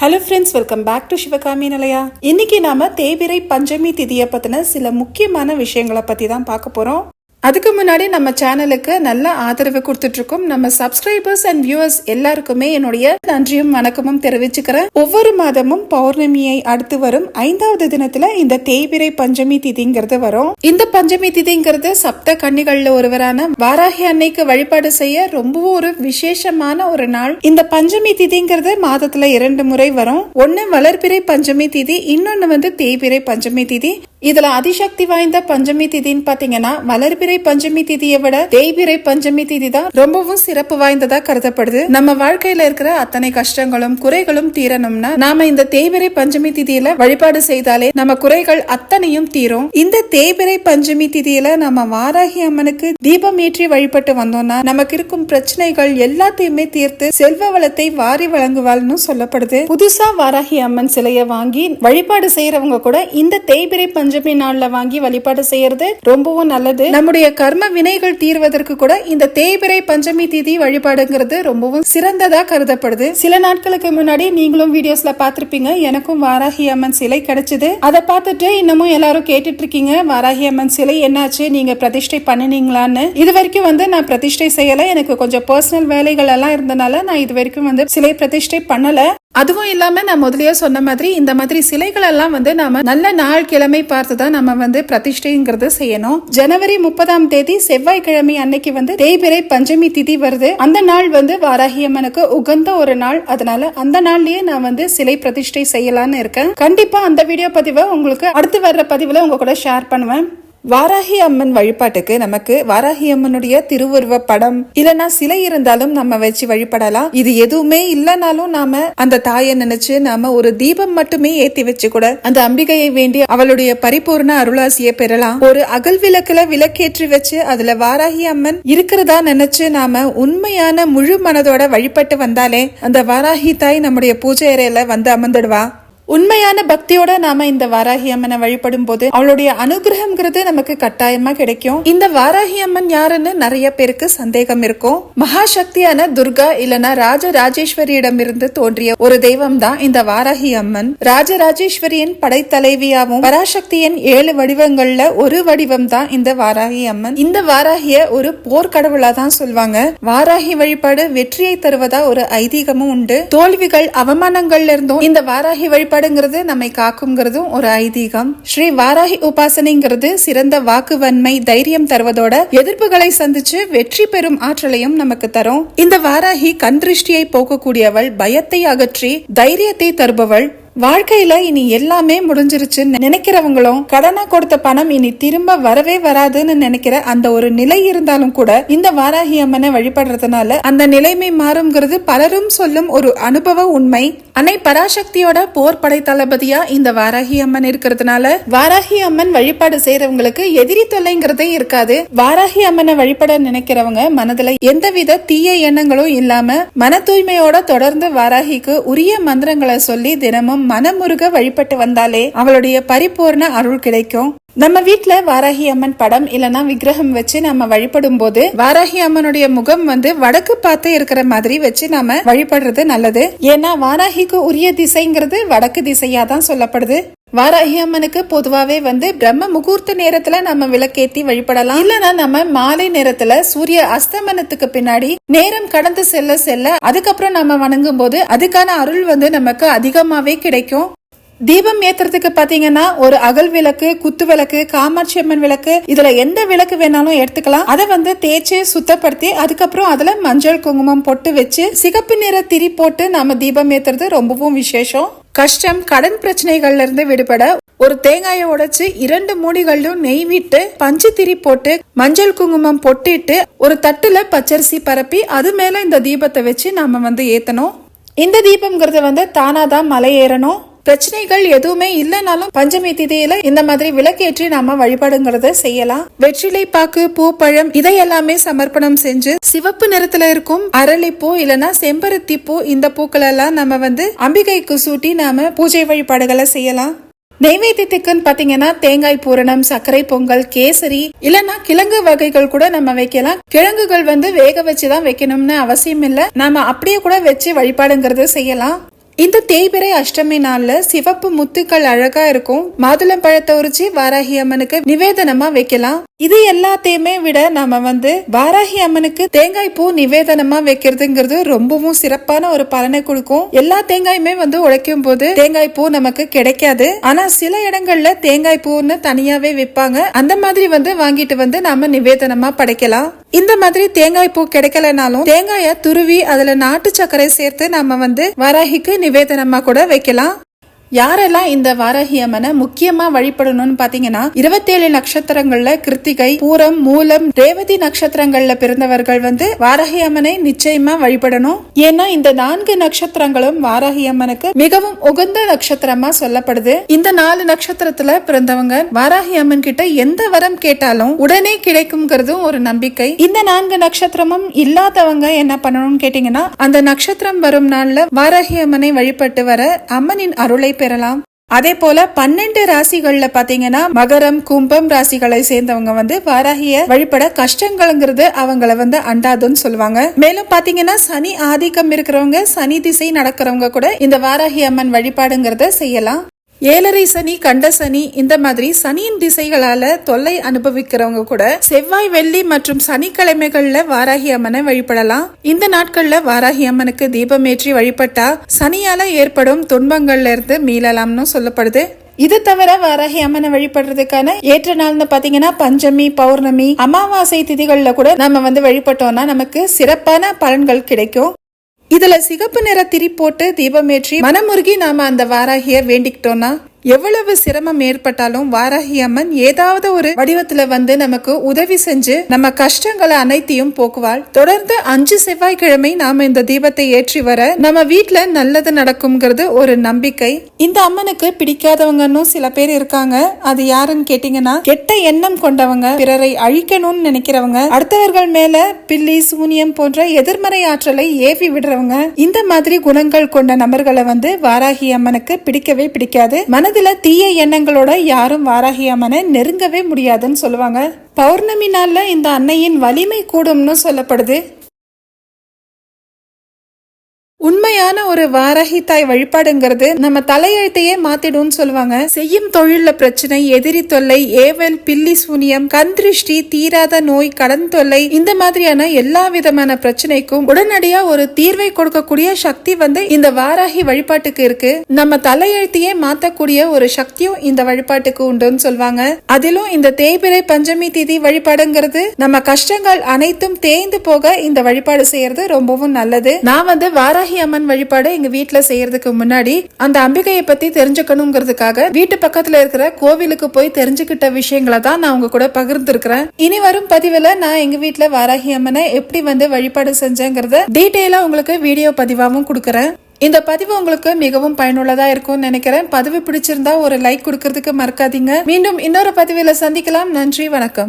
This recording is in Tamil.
Hello friends welcome back to Sivakami நிலையா இன்னைக்கு நாம தேவிரை பஞ்சமி திதியை பத்தின சில முக்கியமான விஷயங்களை பத்தி தான் பார்க்க போறோம். அதுக்கு முன்னாடி நம்ம சேனலுக்கு நல்ல ஆதரவு கொடுத்துட்ருக்கோம். நம்ம சப்ஸ்கிரைபர்ஸ் அண்ட் வியூவர்ஸ் எல்லாருக்குமே என்னுடைய நன்றியும் வணக்கமும் தெரிவிச்சுக்கிறேன். ஒவ்வொரு மாதமும் பௌர்ணமியை அடுத்து வரும் ஐந்தாவது தினத்துல இந்த தேய்பிரை பஞ்சமி திதிங்கிறது வரும். இந்த பஞ்சமி திதிங்கிறது சப்த கன்னிகள்ல ஒருவரான வாராகி அன்னைக்கு வழிபாடு செய்ய ரொம்பவும் ஒரு விசேஷமான ஒரு நாள். இந்த பஞ்சமி திதிங்கிறது மாதத்துல இரண்டு முறை வரும். ஒன்னு வளர்பிறை பஞ்சமி திதி இன்னொன்னு வந்து தேய்பிரை பஞ்சமி திதி. இதுல அதிசக்தி வாய்ந்த பஞ்சமி திதின்னு பாத்தீங்கன்னா மலர்பிறை பஞ்சமி திதியை விட தேய்பிறை பஞ்சமி திதி தான் ரொம்பவும் சிறப்பு வாய்ந்ததா கருதப்படுது. நம்ம வாழ்க்கையில இருக்கிற அத்தனை கஷ்டங்களும் குறைகளும் தீரணும்னா நாம இந்த தேய்பிறை பஞ்சமி திதியில வழிபாடு செய்தாலே நம்ம குறைகள் அத்தனையும் தீரும். இந்த தேய்பிறை பஞ்சமி திதியில நம்ம வாராகி அம்மனுக்கு தீபம் ஏற்றி வழிபட்டு வந்தோம்னா நமக்கு இருக்கும் பிரச்சனைகள் எல்லாத்தையுமே தீர்த்து செல்வ வளத்தை வாரி வழங்குவாள்னு சொல்லப்படுது. புதுசா வாராகி அம்மன் சிலையை வாங்கி வழிபாடு செய்யறவங்க கூட இந்த தேய்பிறை பஞ்சமி நாள்ல வாங்கி வழிபாடு செய்யறது ரொம்பவும் நல்லது. நம்முடைய கர்ம வினைகள் தீர்வதற்கு கூட இந்த தேய்பிறை பஞ்சமி திதி வழிபாடுங்கிறது ரொம்பவும் சிறந்ததா கருதப்படுது. சில நாட்களுக்கு முன்னாடி நீங்களும் வீடியோஸ்ல பார்த்திருப்பீங்க. எனக்கும் வாராகி அம்மன் சிலை கிடைச்சது. அதை பார்த்துட்டு இன்னமும் எல்லாரும் கேட்டுட்டு இருக்கீங்க வாராகி அம்மன் சிலை என்னாச்சு? நீங்க பிரதிஷ்டை பண்ணினீங்களான்னு. இது வரைக்கும் வந்து நான் பிரதிஷ்டை செய்யல. எனக்கு கொஞ்சம் பர்சனல் வேலைகள் எல்லாம் இருந்தனால நான் இது வரைக்கும் வந்து சிலை பிரதிஷ்டை பண்ணல. அதுவும் இல்லாம நான் முதலியே சொன்ன மாதிரி இந்த மாதிரி சிலைகள் எல்லாம் வந்து நாம நல்ல நாள் கிழமை பார்த்து தான் நம்ம வந்து பிரதிஷ்டைங்கிறது செய்யணும். ஜனவரி முப்பதாம் தேதி செவ்வாய்க்கிழமை அன்னைக்கு வந்து தேய்பிரை பஞ்சமி திதி வருது. அந்த நாள் வந்து வாராகி அம்மனுக்கு உகந்த ஒரு நாள். அதனால அந்த நாள்லயே நான் வந்து சிலை பிரதிஷ்டை செய்யலான்னு இருக்கேன். கண்டிப்பா அந்த வீடியோ பதிவை உங்களுக்கு அடுத்து வர்ற பதிவுல உங்க கூட ஷேர் பண்ணுவேன். வாராகி அம்மன் வழிபாட்டுக்கு நமக்கு வாராகி அம்மனுடைய திருவுருவ படம் இல்லனா சிலை இருந்தாலும் நம்ம வச்சு வழிபடலாம். இது எதுவுமே இல்லைனாலும் நாம அந்த தாயை நினைச்சு நாம ஒரு தீபம் மட்டுமே ஏத்தி வச்சு கூட அந்த அம்பிகையை வேண்டி அவளுடைய பரிபூர்ண அருளாசியை பெறலாம். ஒரு அகல் விளக்குல விளக்கேற்றி வச்சு அதுல வாராகி அம்மன் இருக்கிறதா நினைச்சு நாம உண்மையான முழு மனதோட வழிபட்டு வந்தாலே அந்த வாராகி தாய் நம்முடைய பூஜை அறையில வந்து அமர்ந்துடுவா. உண்மையான பக்தியோட நாம இந்த வாராகி அம்மனை வழிபடும் போது அவளுடைய அனுகிரகம்ங்கிறது நமக்கு கட்டாயமா கிடைக்கும். இந்த வாராகி அம்மன் யாருன்னு நிறைய பேருக்கு சந்தேகம் இருக்கும். மகாசக்தியான துர்கா இல்லனா ராஜ ராஜேஸ்வரியிடம் இருந்து தோன்றிய ஒரு தெய்வம் தான் இந்த வாராகி அம்மன். ராஜராஜேஸ்வரியின் படைத்தலைவியாவும் பராசக்தியின் ஏழு வடிவங்கள்ல ஒரு வடிவம் தான் இந்த வாராகி அம்மன். இந்த வாராகிய ஒரு போர்க்கடவுளா தான் சொல்வாங்க. வாராகி வழிபாடு வெற்றியை தருவதா ஒரு ஐதீகமும் உண்டு. தோல்விகள் அவமானங்கள்ல இருந்தும் இந்த வாராகி வழிபாடுங்கிறது நம்மை காக்குங்கிறதும் ஒரு ஐதீகம். ஸ்ரீ வாராகி உபாசனைங்கிறது சிறந்த வாக்குவன்மை தைரியம் தருவதோட எதிர்ப்புகளை சந்திச்சு வெற்றி பெறும் ஆற்றலையும் நமக்கு தரும். இந்த வாராகி கண் திருஷ்டியை போக்கக்கூடியவள் பயத்தை அகற்றி தைரியத்தை தருபவள். வாழ்க்கையில இனி எல்லாமே முடிஞ்சிருச்சுன்னு நினைக்கிறவங்களும் கடனா கொடுத்த பணம் இனி திரும்ப வரவே வராதுன்னு நினைக்கிற அந்த ஒரு நிலை இருந்தாலும் கூட இந்த வாராகி அம்மனை வழிபடுறதுனால அந்த நிலைமை மாறுங்கிறது பலரும் சொல்லும் ஒரு அனுபவ உண்மை. அன்னை பராசக்தியோட போர் படை தளபதியா இந்த வாராகி அம்மன் இருக்கிறதுனால வாராகி அம்மன் வழிபாடு செய்யறவங்களுக்கு எதிரி தொல்லைங்கிறதே இருக்காது. வாராகி அம்மனை வழிபட நினைக்கிறவங்க மனதுல எந்தவித தீய எண்ணங்களும் இல்லாம மன தூய்மையோட தொடர்ந்து வாராகிக்கு உரிய மந்திரங்களை சொல்லி தினமும் மனமுருக வழிபட்டு வந்தாலே அவளுடைய பரிபூர்ண அருள் கிடைக்கும். நம்ம வீட்டுல வாராகி அம்மன் படம் இல்லனா விக்கிரகம் வச்சு நம்ம வழிபடும் போது வாராகி அம்மனுடைய முகம் வந்து வடக்கு பார்த்து இருக்கிற மாதிரி வச்சு நாம வழிபடுறது நல்லது. ஏன்னா வாராகிக்கு உரிய திசைங்கிறது வடக்கு திசையா தான் சொல்லப்படுது. வாராகி அம்மனுக்கு பொதுவாகவே வந்து பிரம்ம முகூர்த்த நேரத்துல நம்ம விளக்கேத்தி வழிபடலாம். இல்லைன்னா நம்ம மாலை நேரத்துல சூரிய அஸ்தமனத்துக்கு பின்னாடி நேரம் கடந்து செல்ல செல்ல அதுக்கப்புறம் நம்ம வணங்கும் போது அதுக்கான அருள் வந்து நமக்கு அதிகமாகவே கிடைக்கும். தீபம் ஏத்துறதுக்கு பாத்தீங்கன்னா ஒரு அகல் விளக்கு குத்து விளக்கு காமாட்சி அம்மன் விளக்கு இதுல எந்த விளக்கு வேணாலும் எடுத்துக்கலாம். அதை வந்து தேய்ச்சி சுத்தப்படுத்தி அதுக்கப்புறம் அதுல மஞ்சள் குங்குமம் பொட்டு வச்சு சிகப்பு நிற திரி போட்டு நம்ம தீபம் ஏத்துறது ரொம்பவும் விசேஷம். கஷ்டம் கடன் பிரச்சனைகள்ல இருந்து விடுபட ஒரு தேங்காயை உடைச்சு இரண்டு மூடிகளிலும் நெய் விட்டு பஞ்சு திரி போட்டு மஞ்சள் குங்குமம் பொட்டிட்டு ஒரு தட்டுல பச்சரிசி பரப்பி அது மேல இந்த தீபத்தை வச்சு நாம வந்து ஏத்தணும். இந்த தீபம்ங்கிறது வந்து தானாதான் மலை ஏறணும். பிரச்சனைகள் எதுவுமே இல்லைனாலும் பஞ்சமி திதியில இந்த மாதிரி விளக்கேற்றி நாம வழிபாடுங்கிறத செய்யலாம். வெற்றிலை பாக்கு பூ பழம் இதை எல்லாமே சமர்ப்பணம் செஞ்சு சிவப்பு நிறத்துல இருக்கும் அரளிப்பூ இல்லனா செம்பருத்தி பூ இந்த பூக்கள் எல்லாம் நம்ம வந்து அம்பிகைக்கு சூட்டி நாம பூஜை வழிபாடுகளை செய்யலாம். நெய்வேத்தியத்துக்குன்னு பாத்தீங்கன்னா தேங்காய் பூரணம் சர்க்கரை பொங்கல் கேசரி இல்லனா கிழங்கு வகைகள் கூட நம்ம வைக்கலாம். கிழங்குகள் வந்து வேக வச்சுதான் வைக்கணும்னு அவசியம் இல்ல. நாம அப்படியே கூட வச்சு வழிபாடுங்கிறது செய்யலாம். இந்த தேய்பிறை அஷ்டமி நாள்ல சிவப்பு முத்துக்கள் அழகா இருக்கும். மாதுளம் பழத்தை உரிச்சு வாராகி அம்மனுக்கு நிவேதனமா வைக்கலாம். இது எல்லாத்தையுமே விட நாம வந்து வாராகி அம்மனுக்கு தேங்காய் பூ நிவேதனமா வைக்கிறதுங்கிறது ரொம்பவும் சிறப்பான ஒரு பலனை கொடுக்கும். எல்லா தேங்காயுமே வந்து உழைக்கும் போது தேங்காய் பூ நமக்கு கிடைக்காது. ஆனா சில இடங்கள்ல தேங்காய் பூன்னு தனியாவே விற்பாங்க. அந்த மாதிரி வந்து வாங்கிட்டு வந்து நாம நிவேதனமா படைக்கலாம். இந்த மாதிரி தேங்காய் பூ கிடைக்கலனாலும் தேங்காய துருவி அதுல நாட்டு சர்க்கரை சேர்த்து நம்ம வந்து வராகிக்கு நிவேதனமா கூட வைக்கலாம். யாரெல்லாம் இந்த வாராகி அம்மனை முக்கியமா வழிபடணும்னு பாத்தீங்கன்னா இருபத்தேழு நட்சத்திரங்கள்ல கிருத்திகை பூரம் மூலம் ரேவதி நட்சத்திரங்கள்ல பிறந்தவர்கள் வந்து வாராகி அம்மனை நிச்சயமா வழிபடணும். ஏன்னா இந்த நான்கு நட்சத்திரங்களும் வாராகி அம்மனுக்கு மிகவும் உகந்த நட்சத்திரமா சொல்லப்படுது. இந்த நாலு நட்சத்திரத்துல பிறந்தவங்க வாராகி அம்மன் கிட்ட எந்த வரம் கேட்டாலும் உடனே கிடைக்கும்ங்கிறதும் ஒரு நம்பிக்கை. இந்த நான்கு நட்சத்திரமும் இல்லாதவங்க என்ன பண்ணணும்னு கேட்டீங்கன்னா அந்த நட்சத்திரம் வரும் நாள்ல வாராகி அம்மனை வழிபட்டு வர அம்மனின் அருளை பெறலாம். அதே போல பன்னெண்டு ராசிகள்ல பாத்தீங்கன்னா மகரம் கும்பம் ராசிகளை சேர்ந்தவங்க வந்து வாராகிய வழிபட கஷ்டங்கள்ங்கிறது அவங்கள வந்து அண்டாதுன்னு சொல்லுவாங்க. மேலும் பாத்தீங்கன்னா சனி ஆதிக்கம் இருக்கிறவங்க சனி திசை நடக்கிறவங்க கூட இந்த வாராகி அம்மன் வழிபாடுங்கிறத செய்யலாம். ஏழரை சனி கண்ட சனி இந்த மாதிரி சனியின் திசைகளால தொல்லை அனுபவிக்கிறவங்க கூட செவ்வாய் வெள்ளி மற்றும் சனிக்கிழமைகள்ல வாராகி அம்மனை வழிபடலாம். இந்த நாட்கள்ல வாராகி அம்மனுக்கு தீபமேற்றி வழிபட்டா சனியால ஏற்படும் துன்பங்கள்ல இருந்து மீளலாம்னு சொல்லப்படுது. இது தவிர வாராகி அம்மனை வழிபடுறதுக்கான ஏற்ற நாள்னு பாத்தீங்கன்னா பஞ்சமி பௌர்ணமி அமாவாசை திதிகள்ல கூட நம்ம வந்து வழிபட்டோம்னா நமக்கு சிறப்பான பலன்கள் கிடைக்கும். இதுல சிகப்பு நிற திரி போட்டு தீபமேற்றி மனமுருகி நாம அந்த வாராகிய வேண்டிக்கிட்டோம்னா? எவ்வளவு சிரமம் ஏற்பட்டாலும் வாராகி அம்மன் ஏதாவது ஒரு வடிவத்துல வந்து நமக்கு உதவி செஞ்சு நம்ம கஷ்டங்களை அனைத்தையும் போக்குவாள். தொடர்ந்து அஞ்சு செவ்வாய்க்கிழமை நாம இந்த தீபத்தை ஏற்றி வர நம்ம வீட்டுல நல்லது நடக்கும்ங்கிறது ஒரு நம்பிக்கை. இந்த அம்மனுக்கு பிடிக்காதவங்கன்னு சில பேர் இருக்காங்க. அது யாருன்னு கேட்டீங்கன்னா கெட்ட எண்ணம் கொண்டவங்க பிறரை அழிக்கணும்னு நினைக்கிறவங்க அடுத்தவர்கள் மேல பில்லி சூனியம் போன்ற எதிர்மறை ஆற்றலை ஏவி விடுறவங்க இந்த மாதிரி குணங்கள் கொண்ட நபர்களை வந்து வாராகி அம்மனுக்கு பிடிக்கவே பிடிக்காது. மன மனதுல தீய எண்ணங்களோட யாரும் வாராகி அம்மனை நெருங்கவே முடியாதுன்னு சொல்லுவாங்க. பௌர்ணமி நாள்ல இந்த அன்னையின் வலிமை கூடும்னு சொல்லப்படுது. உண்மையான ஒரு வாராகி தாய் வழிபாடுங்கிறது நம்ம தலையெழுத்தையே மாத்திடும்னு சொல்லுவாங்க. செய்யும் தொழில்ல பிரச்சனை எதிரி தொல்லை ஏவல் பில்லி சூனியம் கண் திருஷ்டி தீராத நோய் கடன் தொல்லை இந்த மாதிரியான எல்லா விதமான பிரச்சனைக்கும் உடனடியா ஒரு தீர்வை கொடுக்கக்கூடிய சக்தி வந்து இந்த வாராகி வழிபாட்டுக்கு இருக்கு. நம்ம தலையெழுத்தையே மாத்தக்கூடிய ஒரு சக்தியும் இந்த வழிபாட்டுக்கு உண்டுன்னு சொல்லுவாங்க. அதிலும் இந்த தேய்பிரை பஞ்சமி திதி வழிபாடுங்கிறது நம்ம கஷ்டங்கள் அனைத்தும் தேய்ந்து போக இந்த வழிபாடு செய்யறது ரொம்பவும் நல்லது. நான் வந்து வாராகி அம்மன் வழிபாடு எங்க வீட்டுல செய்யறதுக்கு முன்னாடி அந்த அம்பிகையை பத்தி தெரிஞ்சுக்கணுங்கிறதுக்காக வீட்டு பக்கத்துல இருக்கிற கோவிலுக்கு போய் தெரிஞ்சுக்கிட்ட விஷயங்களை தான் நான் உங்க கூட பகிர்ந்துருக்கிறேன். இனி வரும் பதிவுல நான் எங்க வீட்டுல வாராகி அம்மனை எப்படி வந்து வழிபாடு செஞ்சேங்கிறத டீட்டெயிலா உங்களுக்கு வீடியோ பதிவாகவும் கொடுக்குறேன். இந்த பதிவு உங்களுக்கு மிகவும் பயனுள்ளதா இருக்கும்னு நினைக்கிறேன். பதிவு பிடிச்சிருந்தா ஒரு லைக் கொடுக்கறதுக்கு மறக்காதீங்க. மீண்டும் இன்னொரு பதிவில சந்திக்கலாம். நன்றி வணக்கம்.